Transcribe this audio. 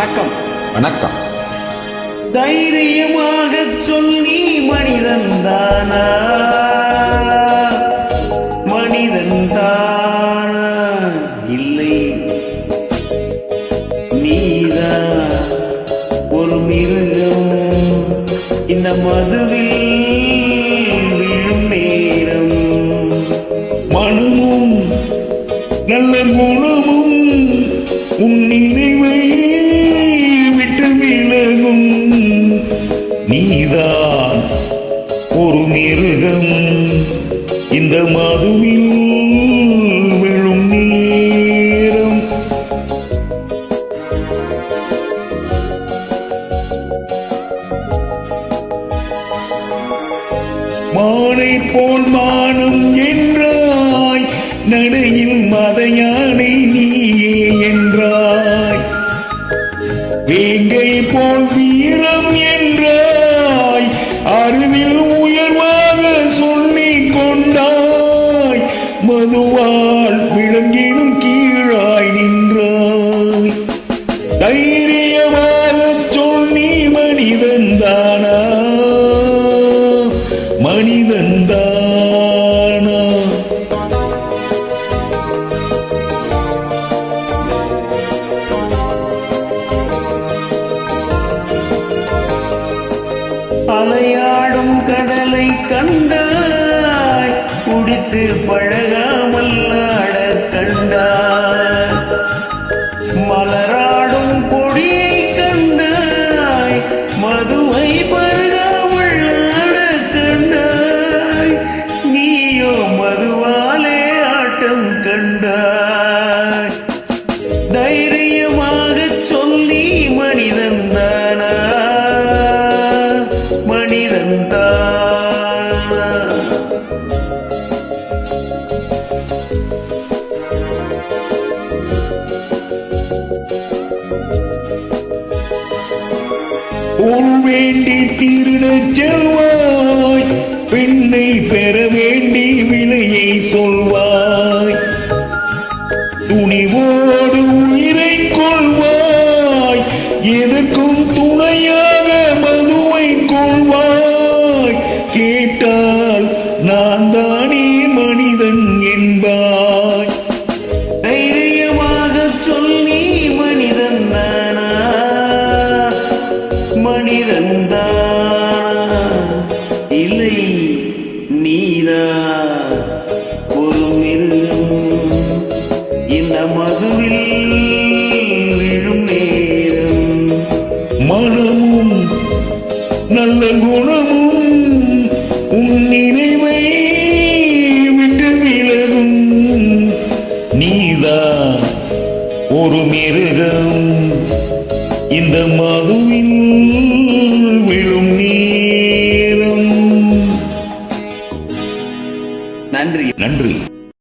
வணக்கம். வணக்கம். தைரியமாக சொல்லி மனிதன் தானா? மனிதன் தானா? இல்லை. நீதான் ஒரு மிருகம் இந்த மதுவில் விழும் நேரம். மனமும் நல்ல குணமும் உன் நீதான் ஒரு மிருகம் இந்த மதுவில் விழும் நேரம். மானை போல் மானம் என்றாய் நடையில் மதையானை நீயே என்றாய். வேங்கை போல் வீரம் என்றாய் அறிவில் உயர்வாக சொல்லிக் கொண்டாய். மதுவால் விளங்கிடும் கீழாய் நின்றாய். தைரியமாக சொல்லி மனிதன் தானா? மனிதன் தானா அலையாடும் கடலை கண்டாய் குடித்து பழகாமல் மனிதன் வேண்டி திருடச் செல்வாய் பெண்ணை பெற வேண்டி விலையை சொல்வாய். துணிவோடு உயிரை கொள்வாய் எதற்கும் கேட்டால் நான் தானே மனிதன் என்பாய். தைரியமாக சொல்லி மனிதன் தானா? மனிதன் தானா இல்லை நீதா. ஒரு மிருகம் இந்த மதுவில் விழும் நேரம். மனமும் நல்ல குணமும் ஒரு மிருகம் இந்த மதுவின்